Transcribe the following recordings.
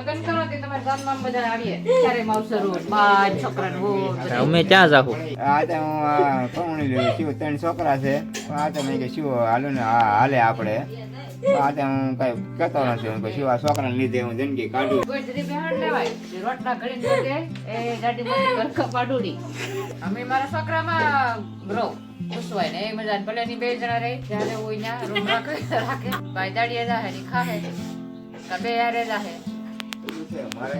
લગ્ન કરો તે તમારા ગામમાં બધા આવીએ. ત્યારે માવસર હોય બાર છોકરા હોય અમે ક્યાં જાહું? આ તો હું લઉં શિવ ત્રણ છોકરા છે. આ તો મેં કે શિવ હાલો ને હાલે આપણે. આ તો હું કઈ કહેતો નથી હું શિવ આ છોકરાને લીધે હું જિંદગી કાઢું. કોઈ જરી બેહાડ લેવાય રોટલા ઘડીને દે એ ગાડી મોટી ગરખા પાડુડી. અમે મારા છોકરામાં બ્રો પૂછવાય ને એ મજા ભલે ની બે જણા રહી જ્યારે હોય ના રૂમ રાખે રાખે. ભાઈ દાડીએ જાહે ની ખાહે કબે યારે જાહે. મારે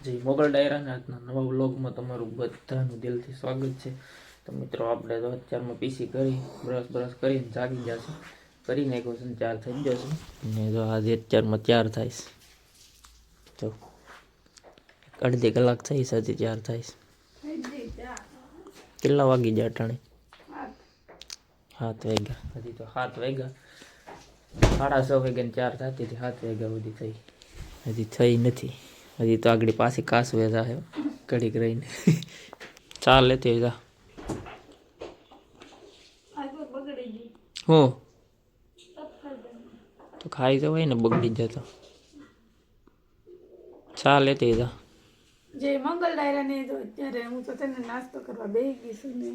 જી, મોગલ ડાયરાના આજના નવા વ્લોગમાં તમારું બધાનું દિલથી સ્વાગત છે. તો મિત્રો, આપણે તો અત્યારમાં પીસી કરી બ્રશ બ્રશ કરીને જાગી જશે કરી નાખ્યો છે ચાર થઈ જશે ને જો આજે અત્યારમાં ચાર થાય છે. તો અડધી કલાક થઈ હજી ચાર થાય કેટલા વાગી જાય અટાણે? સાત વાગ્યા. હજી તો સાત વાગ્યા. સાડા છ વાગ્યાને ચાર થતી હતી સાત વાગ્યા સુધી થઈ. હજી થઈ નથી. હજી તો આગળ પાછી વેધા જાહે ઘડીક રહીને. ચાલ લેતી જા. હો. તો ખાઈ જવાય ને બગડી જતો ચાલ લેતી જા. જે મંગલ ડાયરા ને તો અત્યારે હું તો તને નાસ્તો કરવા બેસી ગઈ છું ને.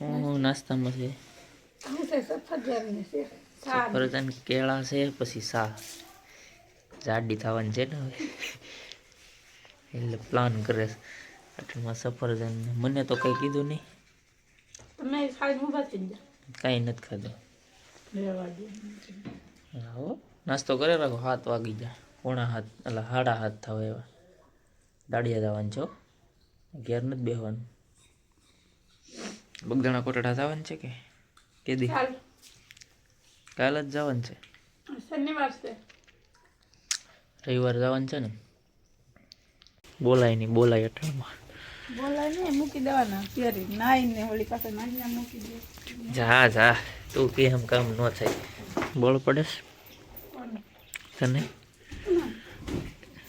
હું નાસ્તામાં છે. સફરજન કેળા છે પછી સા જાડી થવાની છે ને હવે એટલે પ્લાન કરે છે સફરજન મને તો કંઈ કીધું નહીં કાંઈ નથી ખાધું આવો નાસ્તો કરે રાખો હાથ વાગી જાય પોણા હાથ એટલે હાડા હાથ થાવ એવા દાડિયા જવાનું છો ઘેર નથી બેહવાનું બગદાણા કોટડા થવાનું છે કે કેદી દી? કાલે જ જવાનું છે. શનિવાર છે. રવિવાર જવાનું છે ને? બોલાય નહીં બોલાય અઠાણમાં બોલાય ને મૂકી દેવાના. અત્યારે નાઈ ને પાસે નાઈ મૂકી દે. જા જા. તું કે એમ કામ ન થાય. બોલ પડે? તને?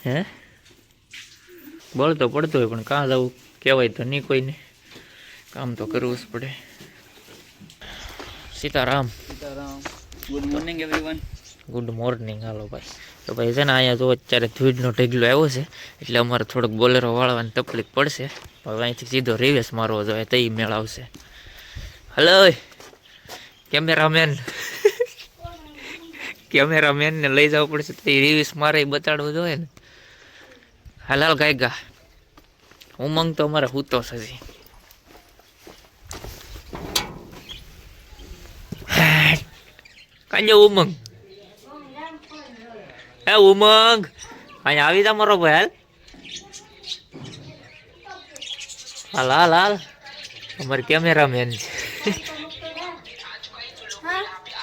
હે? બોલ તો પડતો હોય પણ કાં જવું? કહેવાય તો નહીં કોઈને. કામ તો કરવું જ પડે. Sitaram. Good morning everyone good morning હાલો ભાઈ. તો ભાઈ છે ને અહીંયા જો અત્યારે ધૂળનો ઢગલો આવ્યો છે એટલે અમારે થોડોક બોલેરો વાળવાની તકલીફ પડશે. હવે અહીંથી સીધો રિવેસ મારવો જોઈએ તો એ મેળ આવશે. Hello cameraman. કેમેરામેનને લઈ જવું પડશે તો એ રિવેસ મારે બતાડવું જોઈએ ને. હાલ હાલ ગાયગા ઉમંગ તો અમારે હૂતો છે કાંજો ઉમંગ એ ઉમંગ અહીંયા આવી જા મારો ભાઈ હાલ હાલ હાલ હાલ અમારે કેમેરામેન છે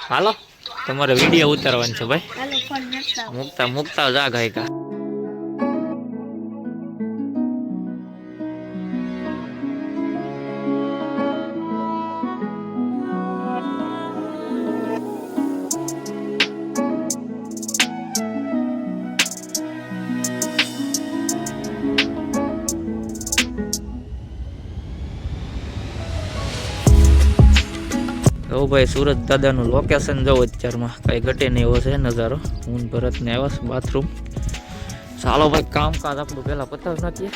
હાલો તમારે વીડિયો ઉતારવાનો છે ભાઈ મૂકતા મૂકતા જા ગાયકા ભાઈ, સુરત દાદાનું લોકેશન જો અત્યારમાં. કઈ ઘટે નહીં, એવો છે નજારો. હું ને ભરતને આવ્યા છે બાથરૂમ ચાલો ભાઈ, કામકાજ આપણું પહેલાં પતાવી નાખીએ.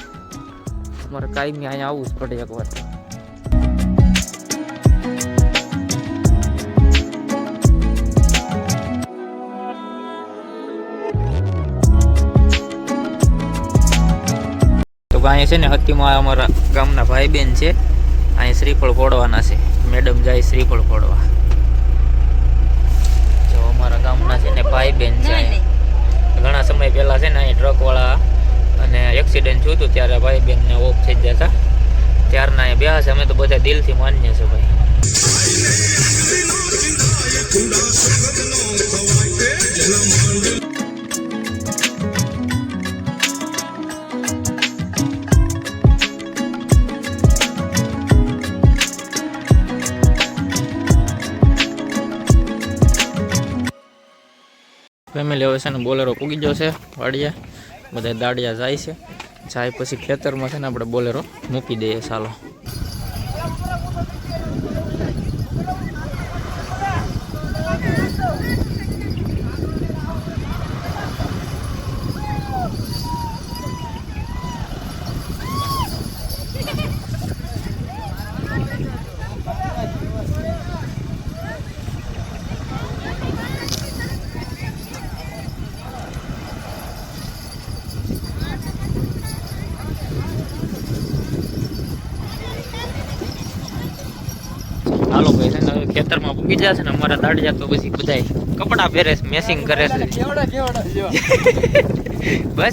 અમારે કાયમી અહીંયા આવવું જ પડે એકવાર તો અહીંયા છે ને હતીમાં અમારા ગામના ભાઈ બહેન છે. અહીંયા શ્રીફળ ફોડવાના છે. મેડમ જાય શ્રીફળ ફોડવા જો ગામના છે ને ભાઈ બેન છે ઘણા સમય પહેલા છે ને અહીં ટ્રક વાળા અને એક્સિડન્ટ થયું હતું ત્યારે ભાઈ બેન ને ઓફ થઈ ગયા હતા. ત્યારના અહીં બેહા છે અમે તો બધા દિલથી માન્ય છે ભાઈ. ફેમિલી હવે છે ને બોલેરો પૂગી ગયો છે વાડિયા બધા દાડિયા જાય છે. જાય પછી ખેતરમાં છે ને આપણે બોલેરો મૂકી દઈએ, ચાલો હાલો ભાઈ છે ને હવે ખેતરમાં પૂગી જશે ને અમારા દાડિયા તો પછી બધાય કપડાં પહેરે છે મેસિંગ કરે છે. બસ,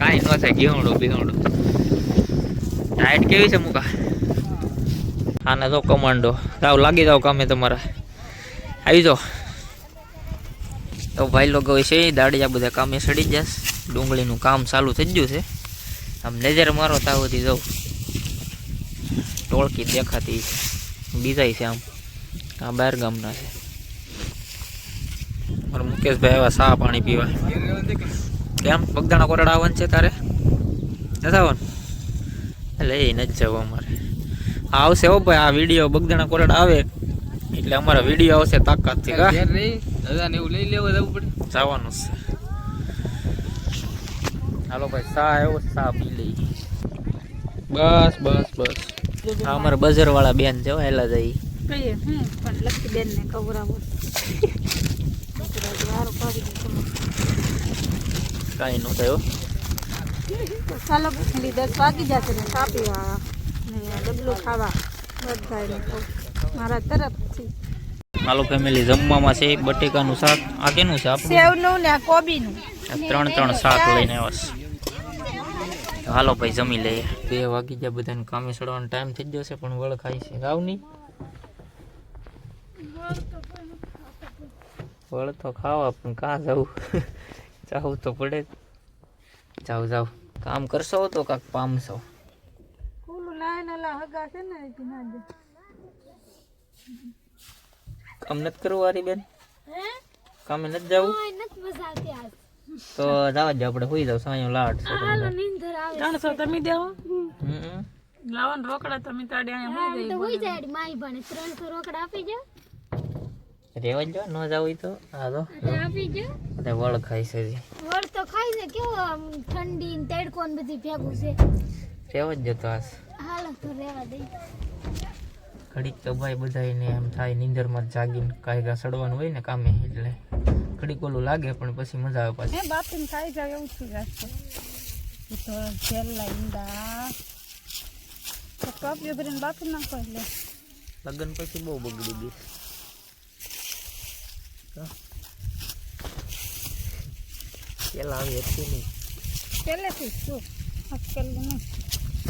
કાંઈ ન થાય ઘેવડો બેવડો ડાયટ કેવી છે, મુકા? આને તો કમાન્ડો. તાવ લાગી જાવ કામે તમારા. આવી જાઓ. તો ભાઈ લોકો છે, દાડિયા બધા કામે સડી જશે ડુંગળીનું કામ ચાલુ થઈ ગયું છે. આમ નજર મારો તાવથી જાઉં. ટોળકી દેખાતી બીજાય છે આમ. આ બહાર ગામના છે. મારા મુકેશભાઈ એવા સા પાણી પીવા. કેમ? બગદાણા કોરડા આવવાનું છે તારે? નથી આવવાનું? એટલે એ નથી જવું અમારે. હા આવશે હો ભાઈ આ વીડિયો બગદાણા કોરડા આવે. એટલે અમારા વીડિયો આવશે તાકાતથી કા જવાનું છે. હાલો ભાઈ સા આવ્યો સા પી લઈ બસ બસ બસ. આ અમારા બજાર વાળા બેન છે હો, હેલા લકી બેન ને દે કાંઈ ન થયો ચાલો પછી દસ વાગી જશે ને પીવા ને ડબલું ખાવા. મારા તરફથી. હાલો ફેમિલી જમવામાં છે બટેકાનું શાક. આ કેનું છે આપણું? સેવનું ને આ કોબીનું. ત્રણ ત્રણ શાક લઈને આવ્યા છે. હાલો ભાઈ જમી લઈએ. બે વાગી ગયા બધાને કામે ચડવાનો ટાઈમ થઈ ગયો છે પણ વળ ખાઈ છે. ગાવ નહીં વળ તો ખાવા પણ કાં જવું જવું તો પડે. જાવ જાવ કામ કરશો તો કાંક પામશો. કામ નથી કરવું વારી બેન? કામે નથી જવું? તો જવા જ આપણે હોઈ જાવ સાંયો લાટ છે. ત્રણસો તમે દેવો. લાવો રોકડા તમે તાડે અહીંયા હોઈ જાય માઈ ભણે. ત્રણસો રોકડા આપી જાઓ રેવા જ ન જાવ તો. હા તો આપી જો બધા વળ ખાઈ છે. વળ તો ખાઈ છે કેવો આમ ઠંડી ને તડકો ને બધી ભેગું છે. રેવા જ જતો આસ હાલ તો રેવા દે. ઘડીક તો ભાઈ બધાને એમ થાય નીંદરમાં જ જાગીને કાંઈ કા સડવાનું હોય ને કામે એટલે ઘડીક ઓલું લાગે પણ પછી મજા આવે પાછી. બાપીને ખાઈ જાય એવું શું એ તો. છેલ્લા ઈંડા. તો ટોપીઓ ભરીને બાપી નાખો એટલે. લગ્ન પછી બહુ બગડી ગઈ. પેલા આવી હતી નહીં પહેલેથી શું નહીં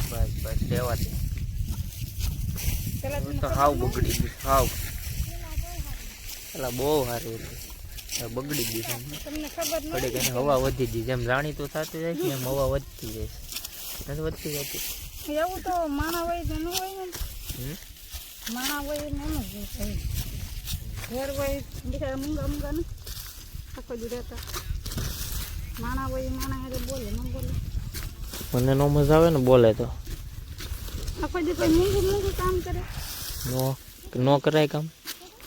બસ બસ રહેવા દે હવે તો હાવ બગડી ગઈ હાવ પેલા બહુ સારી હતી બગડી ગઈ તમને ખબર ઘડીક એને હવા વધી ગઈ જેમ જાણીતું થતું જાય છે એમ હવા વધતી જાય નથી વધતી જતી એવું તો માણા હોય તો ન હોય ને? માણા હોય ને એમ જ હોય ઘેર હોય બીજા મૂંગા મૂંગા ને? આખો દી રહેતા. માણા હોય માણા હારે બોલે ન બોલે. મને નો મજા આવે ને બોલે તો. આખો દી કોઈ મૂંગું મૂંગું કામ કરે. નો નો કરાય કામ?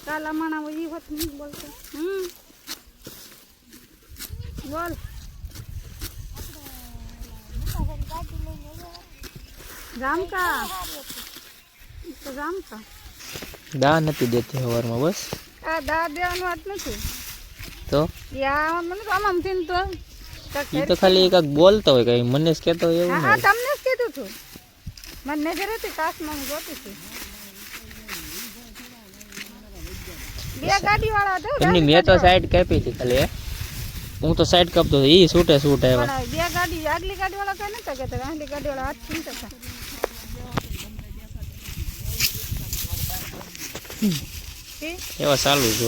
કાલા માણા હોય એ હોત નહીં બોલતો. હમ. બોલ. તો જામકા. દા નથી દેતી સવારમાં બસ. આ દા દેવાનું વાત નથી. તો? યા મને તો આમ આમ થઈને તો કાંઈક એ તો ખાલી કાંઈક બોલતો હોય કઈ મને જ કહેતો હોય એવું હા ના હા તમને જ કીધું હતું. મને નજર હતી કાશમાં હું જોતી હતી. બે ગાડી વાળા હતા એમની મેં તો સાઈડ કાપી હતી ખાલી હે. હું તો સાઈડ કાપતો હતો એ છૂટે છૂટ આવ્યા પણ બે ગાડી આગલી ગાડી વાળા કઈ નતા કહેતા આગલી ગાડી વાળા હાથ ચીમતા હતા. ઠીક? એવા ચાલુ જ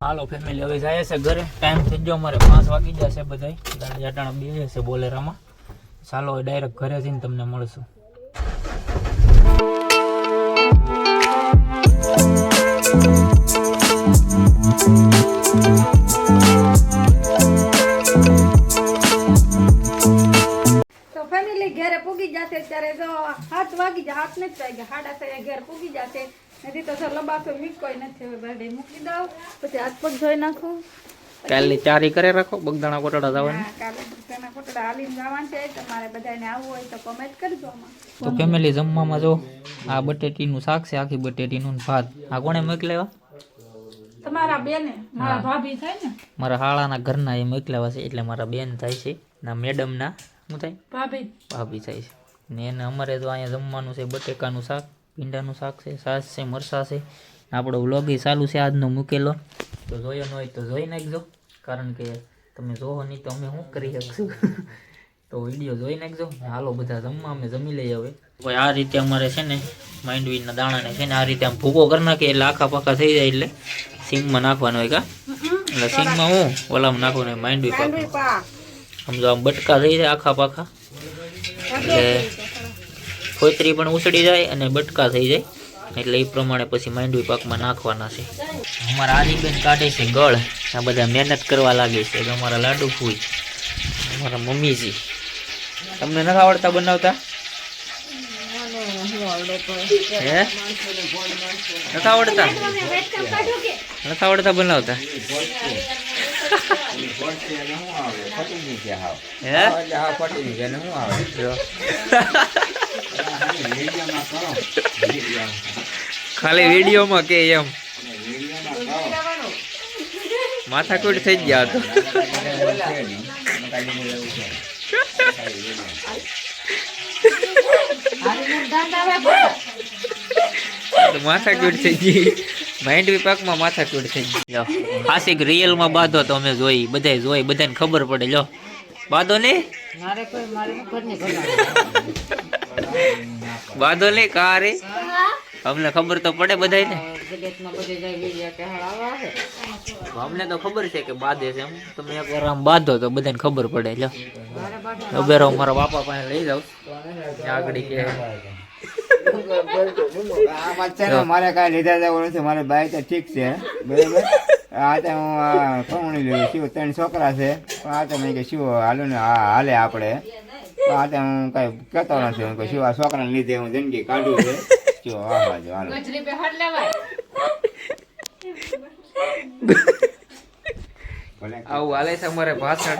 હાલો ફેમિલી હવે જાય છે ઘરે. ટાઈમ થઈ ગયો અમારે પાંચ વાગી જશે બધા ગાડી અટાણા બે છે બોલેરામાં. ચાલો હવે ડાયરેક્ટ ઘરે જઈને તમને મળશું. thank ફેમિલી ઘરે પૂગી જશે ત્યારે જો હાથ વાગી જાય હાથ નથી વાગ્યા હાડા થયા ઘેર પૂગી જશે. નથી તો જો લબાસો મીકો નથી હવે બરડે મૂકી દઉં પછી હાથ પગ ધોઈ નાખું. કાલની ચારી કરે રાખો બગદાણા કોટડા જવાના. કાલે બધાના કોટડા હાલીને જવાનું છે તમારે બધાને આવવું હોય તો કમેન્ટ કરજો તો ફેમિલી જમવામાં જો આ બટેટીનું શાક છે આખી બટેટીનું ને ભાત. આ કોણે મોકલ્યા? તમારા બેને મારા ભાભી થાય ને? મારા હાળાના ઘરના એ મોકલ્યા છે એટલે મારા બેન થાય છે. ના મેડમના શું થાય? ભાભી. ભાભી થાય છે. ને એને અમારે તો અહીંયા જમવાનું છે બટેકાનું શાક ભીંડાનું શાક છે સાસ છે મરસા છે. આપણો વ્લોગ ચાલુ છે આજનો મૂકેલો. તો જોયો ન હોય તો જોઈ નાખજો કારણ કે તમે જોવો નહીં તો અમે શું કરી શકશું? તો વીડિયો જોઈ નાખજો. હાલો બધા જમવા અમે જમી લઈએ હવે. ભાઈ આ રીતે અમારે છે ને માંડવીના દાણાને છે ને આ રીતે આમ ભૂકો કરી નાખીએ એટલે આખા પાકા થઈ જાય એટલે. સિંગમાં નાખવાનું હોય કા? એટલે સિંગમાં હું? ઓલામાં નાખવાનું હોય માંડવી પાક. સમજો આમ બટકા થઈ જાય આખા પાખા. એટલે ફોતરી પણ ઉછળી જાય અને બટકા થઈ જાય. એટલે એ પ્રમાણે પછી માંડવી પાકમાં નાખવાના છે. અમારા આદિબેન કાઢે છે ગળ. આ બધા મહેનત કરવા લાગે છે. અમારા લાડુ ફૂઈ અમારા મમ્મીજી. તમને નથી આવડતા બનાવતા? હે? આવડતા? નથી આવડતા બનાવતા? જો. ખાલી વિડીયોમાં કે એમ. માથાકૂટ થઈ ગયા તો. માથાકૂટ. થઈ ગઈ. માઇન્ડ વિપાકમાં માથાકૂટ થઈ ગઈ. લો હાસિક રિયલમાં બાંધો તો અમે જોઈ બધાય જોઈ બધાને ખબર પડે. લો બાંધો ને. બાંધો ને કા રે? અમને ખબર તો પડે બધાય ને જગતમાં બધે જાય વીડિયો કે હાલ આવા આવે અમને તો ખબર છે કે બાંધે છે એમ. તમે એક વાર આમ બાંધો તો બધાને ખબર પડે. લો રહો મારા બાપા પાસે લઈ જાવ આગળ કે આમાં છે મારે કાંઈ લીધા જવાનું નથી મારે બાઈક તો ઠીક છે બરાબર? આ તો હું આ પૌણી લઉં શું ત્રણ છોકરા છે? પણ આ તો મેં કે શું હાલું ને હા હાલે આપણે. પણ આ તો હું કાંઈ કહેતો નથી હું કે શું આ છોકરાને લીધે હું જિંદગી કાઢું છે? હા જો હાલો. ગજરી પે હાડ લેવાય. ભલે. આવું હાલે છે અમારે ભાષણ.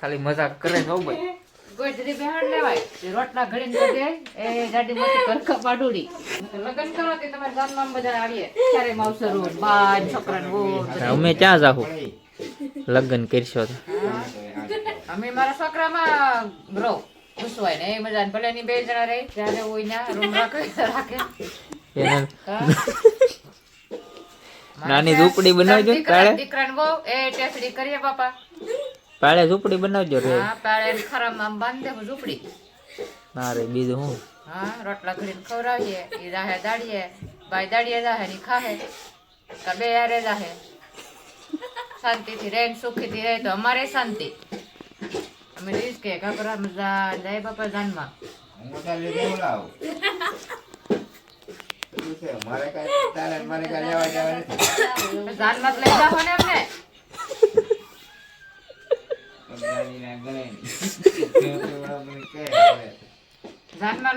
ખાલી મજાક કરે છે ભાઈ. ગજરી પે લેવાય રોટલા ઘડીને બધે એ જાડી મોટી કરખા પાડુડી લગન કરો તે તમારે ગામમાં બધા આવીએ. ત્યારે માવસર બાર છોકરાને વહુ અમે ક્યાં જાહું? લગ્ન કરશો તો. અમે મારા છોકરામાં રહો ઘૂસવાય ને એ મજા ભલે ની બે જણા રે ત્યારે હોય ના રૂમ રાખે રાખે. નાની ઝૂંપડી બનાવજો ને કાળે. દીકરા બહુ એ ટેસડી કરીએ બાપા. પાળે ઝૂંપડી બનાવજો રે. હા પાળે ખરામાં બાંધે હું ઝૂંપડી. ના બીજું હું? હા રોટલા ઘડીને ખવડાવીએ એ રાહે દાડીએ ભાઈ દાડીએ રાહે ની ખાહે કબે યારે રાહે. શાંતિથી રહે ને સુખીથી રહે તો અમારે શાંતિ. અમે રીસ કે ઘબરા મજા જાય બાપા જાનમાં. મારે કાંઈ તારે મારે કાંઈ લેવા નથી. જાનમાં લઈ જાવ ને અમને ગણે હવે.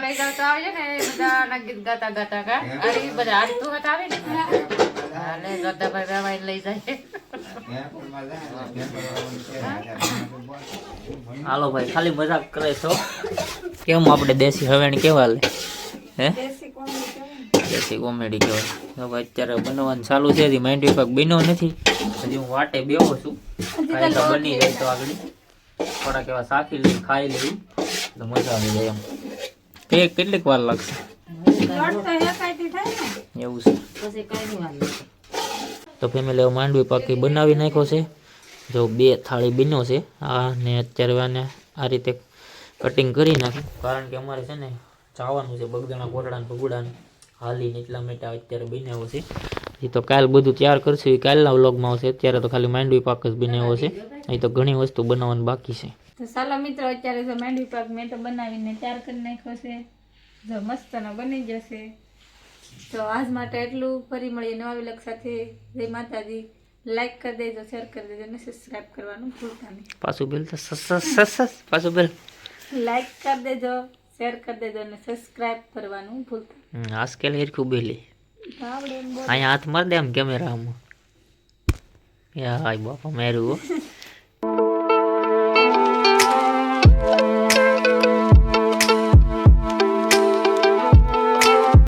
લઈ આવજે ને ગીત ગાતા ગાતા કા? અરે હતા આવે ને લઈ જાય. હાલો ભાઈ ખાલી મજાક કરે છો. કેમ આપણે દેશી હવેણ કેવા લે? હે? દેશી કોમેડી કહેવાય. ભાઈ અત્યારે બનવાનું ચાલુ છે હજી માઇન્ડ વિભાગ બન્યો નથી. હજી હું વાટે બેહો છું. કાંઈ તો બની જાય તો આગળ. થોડાક એવા સાખી લઈ ખાઈ લઈ તો મજા આવી જાય એમ. કે કેટલીક વાર લાગશે? તો એવું છે. તો ફેમિલી હવે માંડવી પાકી બનાવી નાખ્યો છે. જો બે થાળી બન્યો છે. આ ને અત્યારે આને આ રીતે કટિંગ કરી નાખી. કારણ કે અમારે છે ને જવાનું છે બગદાણા કોટડા ભગુડાને. હાલીને એટલા માટે અત્યારે બનાવ્યો છે. એ તો કાલ બધું તૈયાર કરશું. એ કાલના વ્લોગમાં આવશે. અત્યારે તો ખાલી માંડવી પાક જ બનાવ્યો છે. અહીં તો ઘણી વસ્તુ બનાવવાની બાકી છે. તો ચાલો મિત્રો અત્યારે જો માંડવી પાક મેં તો બનાવીને તૈયાર કરી નાખ્યો છે. જો મસ્તનો બની જશે. તો આજ માટે એટલું ફરી મળીએ નવા વિલક સાથે. જય માતાજી. લાઈક કરી દેજો શેર કરી દેજો અને સબસ્ક્રાઇબ કરવાનું ભૂલતા નહીં. પાછું બેલ તો સસ પાછું બેલ લાઈક કરી દેજો શેર કરી દેજો અને સબસ્ક્રાઇબ કરવાનું ભૂલતા નહીં. આજકાલ હેરખું બેલી. અહીંયા હાથ માર દે આમ કેમેરામાં યા બાપા મેરું.